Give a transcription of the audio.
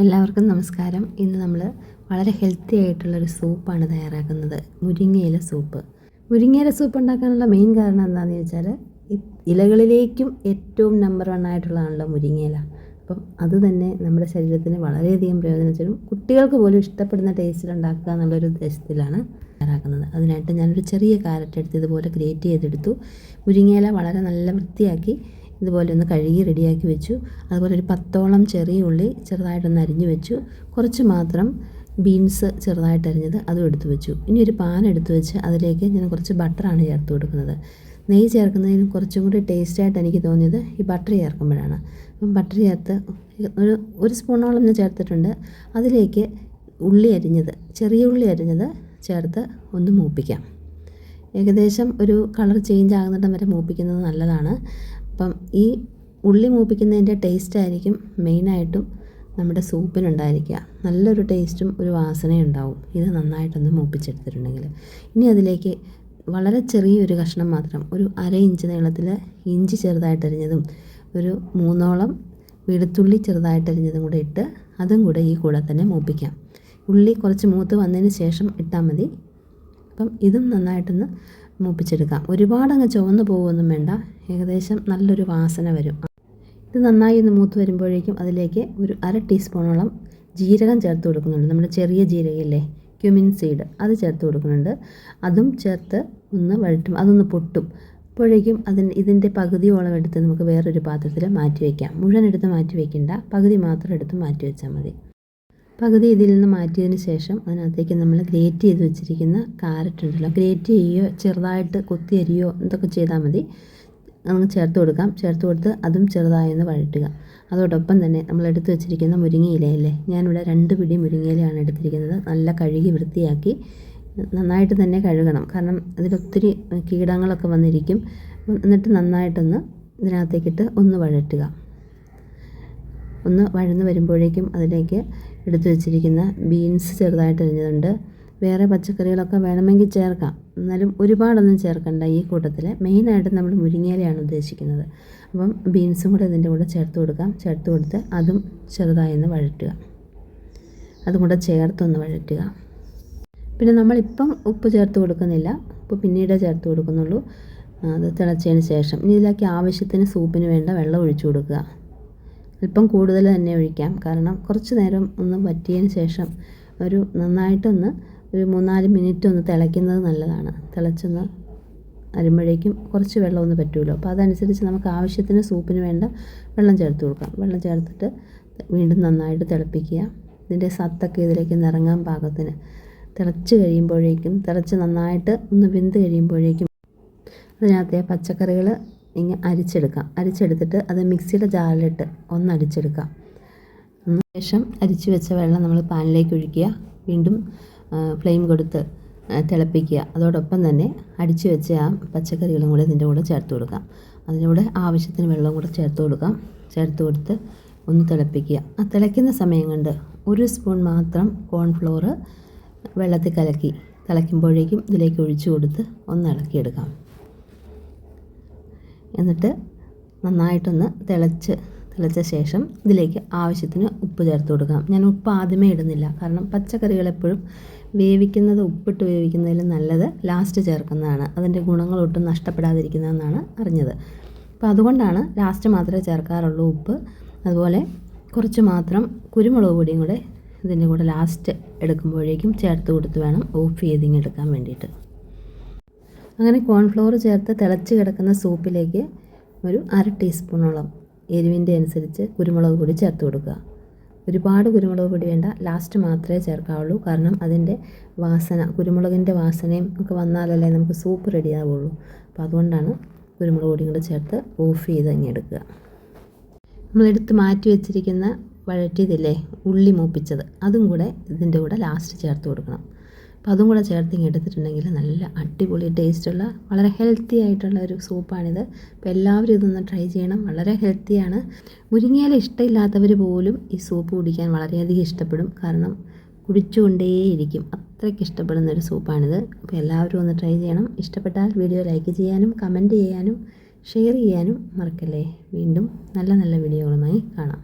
എല്ലാവർക്കും നമസ്കാരം. ഇന്ന് നമ്മൾ വളരെ ഹെൽത്തി ആയിട്ടുള്ളൊരു സൂപ്പാണ് തയ്യാറാക്കുന്നത്. മുരിങ്ങയില സൂപ്പ്. മുരിങ്ങയില സൂപ്പ് ഉണ്ടാക്കാനുള്ള മെയിൻ കാരണം എന്താണെന്ന് ചോദിച്ചാൽ ഇലകളിലേക്കും ഏറ്റവും നമ്പർ വൺ ആയിട്ടുള്ളതാണല്ലോ മുരിങ്ങയില. അപ്പം അത് തന്നെ നമ്മുടെ ശരീരത്തിന് വളരെയധികം പ്രയോജനം കുട്ടികൾക്ക് പോലും ഇഷ്ടപ്പെടുന്ന ടേസ്റ്റിൽ ഉണ്ടാക്കുക എന്നുള്ളൊരു ഉദ്ദേശത്തിലാണ് തയ്യാറാക്കുന്നത്. അതിനായിട്ട് ഞാനൊരു ചെറിയ കാരറ്റ് എടുത്ത് ഇതുപോലെ ഗ്രേറ്റ് ചെയ്തെടുത്തു. മുരിങ്ങയില വളരെ നല്ല വൃത്തിയാക്കി ഇതുപോലെ ഒന്ന് കഴുകി റെഡിയാക്കി വെച്ചു. അതുപോലെ ഒരു പത്തോളം ചെറിയ ഉള്ളി ചെറുതായിട്ടൊന്ന് അരിഞ്ഞു വെച്ചു. കുറച്ച് മാത്രം ബീൻസ് ചെറുതായിട്ട് അരിഞ്ഞത് അതും എടുത്തു വെച്ചു. ഇനി ഒരു പാൻ എടുത്തു വെച്ച് അതിലേക്ക് ഞാൻ കുറച്ച് ബട്ടറാണ് ചേർത്ത് കൊടുക്കുന്നത്. നെയ്യ് ചേർക്കുന്നതിന് കുറച്ചും കൂടി ടേസ്റ്റായിട്ട് എനിക്ക് തോന്നിയത് ഈ ബട്ടർ ചേർക്കുമ്പോഴാണ്. അപ്പം ബട്ടർ ചേർത്ത് ഒരു ഒരു സ്പൂണോളം ഞാൻ ചേർത്തിട്ടുണ്ട്. അതിലേക്ക് ഉള്ളി അരിഞ്ഞത് ചെറിയ ഉള്ളി അരിഞ്ഞത് ചേർത്ത് ഒന്ന് മൂപ്പിക്കാം. ഏകദേശം ഒരു കളർ ചേഞ്ച് ആകുന്നിടം വരെ മൂപ്പിക്കുന്നത് നല്ലതാണ്. അപ്പം ഈ ഉള്ളി മൂപ്പിക്കുന്നതിന്റെ ടേസ്റ്റ് ആയിരിക്കും മെയിനായിട്ടും നമ്മുടെ സൂപ്പിനുണ്ടായിരിക്കുക. നല്ലൊരു ടേസ്റ്റും ഒരു വാസനയും ഉണ്ടാവും. ഇത് നന്നായിട്ടൊന്ന് മൂപ്പിച്ചെടുത്തിട്ടുണ്ടെങ്കിൽ. ഇനി അതിലേക്ക് വളരെ ചെറിയൊരു കഷ്ണം മാത്രം ഒരു അര ഇഞ്ച് നീളത്തിൽ ഇഞ്ചി ചെറുതായിട്ടരിഞ്ഞതും ഒരു മൂന്നോളം വെളുത്തുള്ളി ചെറുതായിട്ടരിഞ്ഞതും കൂടെ ഇട്ട് അതും കൂടെ ഈ കൂടെ തന്നെ മൂപ്പിക്കാം. ഉള്ളി കുറച്ച് മൂത്ത് വന്നതിന് ശേഷം ഇട്ടാൽ മതി. അപ്പം ഇതും നന്നായിട്ടൊന്ന് മൂപ്പിച്ചെടുക്കാം. ഒരുപാട് അങ്ങ് ചുവന്ന് പോകുമൊന്നും വേണ്ട. ഏകദേശം നല്ലൊരു വാസന വരും. ഇത് നന്നായി ഒന്ന് മൂത്ത് വരുമ്പോഴേക്കും അതിലേക്ക് ഒരു അര ടീസ്പൂണോളം ജീരകം ചേർത്ത് കൊടുക്കുന്നുണ്ട്. നമ്മുടെ ചെറിയ ജീരകയില്ലേ? Cumin seed. അത് ചേർത്ത് കൊടുക്കുന്നുണ്ട്. അതും ചേർത്ത് ഒന്ന് വഴറ്റും. അതൊന്ന് പൊട്ടും. അപ്പോഴേക്കും അതിന് ഇതിന്റെ പകുതിയോളം എടുത്ത് നമുക്ക് വേറൊരു പാത്രത്തിൽ മാറ്റി വയ്ക്കാം. മുഴുവൻ എടുത്ത് മാറ്റി വയ്ക്കണ്ട. പകുതി മാത്രം എടുത്ത് മാറ്റി വെച്ചാൽ മതി. പകുതി ഇതിൽ നിന്ന് മാറ്റിയതിന് ശേഷം അതിനകത്തേക്ക് നമ്മൾ ഗ്രേറ്റ് ചെയ്ത് വെച്ചിരിക്കുന്ന കാരറ്റ് ഉണ്ടല്ലോ. ഗ്രേറ്റ് ചെയ്യുകയോ ചെറുതായിട്ട് കൊത്തി അരിയോ എന്തൊക്കെ ചെയ്താൽ മതി. നമുക്ക് ചേർത്ത് കൊടുക്കാം. ചേർത്ത് കൊടുത്ത് അതും ചെറുതായി ഒന്ന് വഴറ്റുക. അതോടൊപ്പം തന്നെ നമ്മൾ എടുത്ത് വെച്ചിരിക്കുന്ന മുരിങ്ങയിലയല്ലേ? ഞാനിവിടെ രണ്ട് പിടി മുരിങ്ങയിലയാണ് എടുത്തിരിക്കുന്നത്. നല്ല കഴുകി വൃത്തിയാക്കി നന്നായിട്ട് തന്നെ കഴുകണം. കാരണം അതിലൊത്തിരി കീടങ്ങളൊക്കെ വന്നിരിക്കും. എന്നിട്ട് നന്നായിട്ടൊന്ന് ഇതിനകത്തേക്കിട്ട് ഒന്ന് വഴറ്റുക. ഒന്ന് വഴന്ന് വരുമ്പോഴേക്കും അതിലേക്ക് എടുത്തു വെച്ചിരിക്കുന്ന ബീൻസ് ചെറുതായിട്ട് അരിഞ്ഞതുണ്ട്. വേറെ പച്ചക്കറികളൊക്കെ വേണമെങ്കിൽ ചേർക്കാം. എന്നാലും ഒരുപാടൊന്നും ചേർക്കണ്ട ഈ കൂട്ടത്തിൽ. മെയിനായിട്ട് നമ്മൾ മുരിങ്ങയിലയാണ് ഉദ്ദേശിക്കുന്നത്. അപ്പം ബീൻസും കൂടെ ഇതിന്റെ കൂടെ ചേർത്ത് കൊടുക്കാം. ചേർത്ത് കൊടുത്ത് അതും ചെറുതായി ഒന്ന് വഴറ്റുക. അതും കൂടെ ചേർത്തൊന്ന് വഴറ്റുക. പിന്നെ നമ്മളിപ്പം ഉപ്പ് ചേർത്ത് കൊടുക്കുന്നില്ല. ഉപ്പ് പിന്നീടേ ചേർത്ത് കൊടുക്കുന്നുള്ളൂ. അത് തിളച്ചതിന് ശേഷം. ഇനി ഇതിലേക്ക് ആവശ്യത്തിന് സൂപ്പിന് വേണ്ട വെള്ളം ഒഴിച്ചു കൊടുക്കുക. അല്പം കൂടുതൽ തന്നെ ഒഴിക്കാം. കാരണം കുറച്ച് നേരം ഒന്ന് വറ്റിയതിന് ശേഷം ഒരു നന്നായിട്ടൊന്ന് ഒരു മൂന്നാൽ മിനിറ്റ് ഒന്ന് തിളയ്ക്കുന്നത് നല്ലതാണ്. തിളച്ചൊന്ന് വരുമ്പോഴേക്കും കുറച്ച് വെള്ളം ഒന്ന് പറ്റുമല്ലോ. അപ്പോൾ അതനുസരിച്ച് നമുക്ക് ആവശ്യത്തിന് സൂപ്പിന് വേണ്ട വെള്ളം ചേർത്ത് കൊടുക്കാം. വെള്ളം ചേർത്തിട്ട് വീണ്ടും നന്നായിട്ട് തിളപ്പിക്കുക. ഇതിന്റെ സത്തൊക്കെ ഇതിലേക്ക് നിറങ്ങാൻ പാകത്തിന്. തിളച്ച് കഴിയുമ്പോഴേക്കും തിളച്ച് നന്നായിട്ട് ഒന്ന് വെന്ത് കഴിയുമ്പോഴേക്കും അതിനകത്തെ പച്ചക്കറികൾ ഇങ്ങനെ അരിച്ചെടുക്കാം. അരിച്ചെടുത്തിട്ട് അത് മിക്സിയുടെ ജാറിലിട്ട് ഒന്ന് അടിച്ചെടുക്കാം. ശേഷം അരിച്ചു വെച്ച വെള്ളം നമ്മൾ പാനിലേക്ക് ഒഴിക്കുക. വീണ്ടും ഫ്ലെയിം കൊടുത്ത് തിളപ്പിക്കുക. അതോടൊപ്പം തന്നെ അടിച്ചു വെച്ച ആ പച്ചക്കറികളും കൂടെ ഇതിന്റെ കൂടെ ചേർത്ത് കൊടുക്കാം. അതിലൂടെ ആവശ്യത്തിന് വെള്ളം കൂടെ ചേർത്ത് കൊടുക്കാം. ചേർത്ത് കൊടുത്ത് ഒന്ന് തിളപ്പിക്കുക. ആ തിളയ്ക്കുന്ന സമയം കൊണ്ട് ഒരു സ്പൂൺ മാത്രം കോൺഫ്ലോർ വെള്ളത്തിൽ കലക്കി. തിളയ്ക്കുമ്പോഴേക്കും ഇതിലേക്ക് ഒഴിച്ചു കൊടുത്ത് ഒന്ന് ഇളക്കിയെടുക്കാം. എന്നിട്ട് നന്നായിട്ടൊന്ന് തിളച്ച് തിളച്ച ശേഷം ഇതിലേക്ക് ആവശ്യത്തിന് ഉപ്പ് ചേർത്ത് കൊടുക്കാം. ഞാൻ ഉപ്പ് ആദ്യമേ ഇടുന്നില്ല. കാരണം പച്ചക്കറികൾ എപ്പോഴും വേവിക്കുന്നത് ഉപ്പിട്ട് വേവിക്കുന്നതിൽ നല്ലത് ലാസ്റ്റ് ചേർക്കുന്നതാണ്. അതിന്റെ ഗുണങ്ങൾ ഒട്ടും നഷ്ടപ്പെടാതിരിക്കുന്നതെന്നാണ് അറിഞ്ഞത്. അപ്പോൾ അതുകൊണ്ടാണ് ലാസ്റ്റ് മാത്രമേ ചേർക്കാറുള്ളൂ ഉപ്പ്. അതുപോലെ കുറച്ച് മാത്രം കുരുമുളക് പൊടിയും കൂടെ ഇതിന്റെ കൂടെ ലാസ്റ്റ് എടുക്കുമ്പോഴേക്കും ചേർത്ത് കൊടുത്ത് വേണം ഓഫ് ചെയ്തിങ് എടുക്കാൻ വേണ്ടിയിട്ട്. അങ്ങനെ കോൺഫ്ലോർ ചേർത്ത് തിളച്ച് കിടക്കുന്ന സൂപ്പിലേക്ക് ഒരു അര ടീസ്പൂണോളം എരിവിന്റെ അനുസരിച്ച് കുരുമുളക് പൊടി ചേർത്ത് കൊടുക്കുക. ഒരുപാട് കുരുമുളക് പൊടി വേണ്ട ലാസ്റ്റ് മാത്രമേ ചേർക്കാവുള്ളൂ. കാരണം അതിന്റെ വാസന കുരുമുളകിന്റെ വാസനയും ഒക്കെ വന്നാലല്ലേ നമുക്ക് സൂപ്പ് റെഡിയാവുള്ളൂ അപ്പോൾ അതുകൊണ്ടാണ് കുരുമുളക് പൊടിയും കൂടെ ചേർത്ത് ഓഫ് ചെയ്ത് അങ്ങ് എടുക്കുക. നമ്മളെടുത്ത് മാറ്റി വെച്ചിരിക്കുന്ന വഴറ്റിയതില്ലേ ഉള്ളി മൂപ്പിച്ചത് അതും കൂടെ ഇതിന്റെ കൂടെ ലാസ്റ്റ് ചേർത്ത് കൊടുക്കണം. അപ്പോൾ അതും കൂടെ ചേർത്ത് ഇങ്ങനെ എടുത്തിട്ടുണ്ടെങ്കിൽ നല്ല അടിപൊളി ടേസ്റ്റുള്ള വളരെ ഹെൽത്തി ആയിട്ടുള്ള ഒരു സൂപ്പാണിത് അപ്പോൾ എല്ലാവരും ഇതൊന്ന് ട്രൈ ചെയ്യണം. വളരെ ഹെൽത്തിയാണ് മുരിങ്ങയില ഇഷ്ടമില്ലാത്തവർ പോലും ഈ സൂപ്പ് കുടിക്കാൻ വളരെയധികം ഇഷ്ടപ്പെടും. കാരണം കുടിച്ചുകൊണ്ടേയിരിക്കും. അത്രയ്ക്ക് ഇഷ്ടപ്പെടുന്ന ഒരു സൂപ്പാണിത് അപ്പോൾ എല്ലാവരും ഒന്ന് ട്രൈ ചെയ്യണം. ഇഷ്ടപ്പെട്ടാൽ വീഡിയോ ലൈക്ക് ചെയ്യാനും കമന്റ് ചെയ്യാനും ഷെയർ ചെയ്യാനും മറക്കല്ലേ. വീണ്ടും നല്ല നല്ല വീഡിയോകളുമായി കാണാം.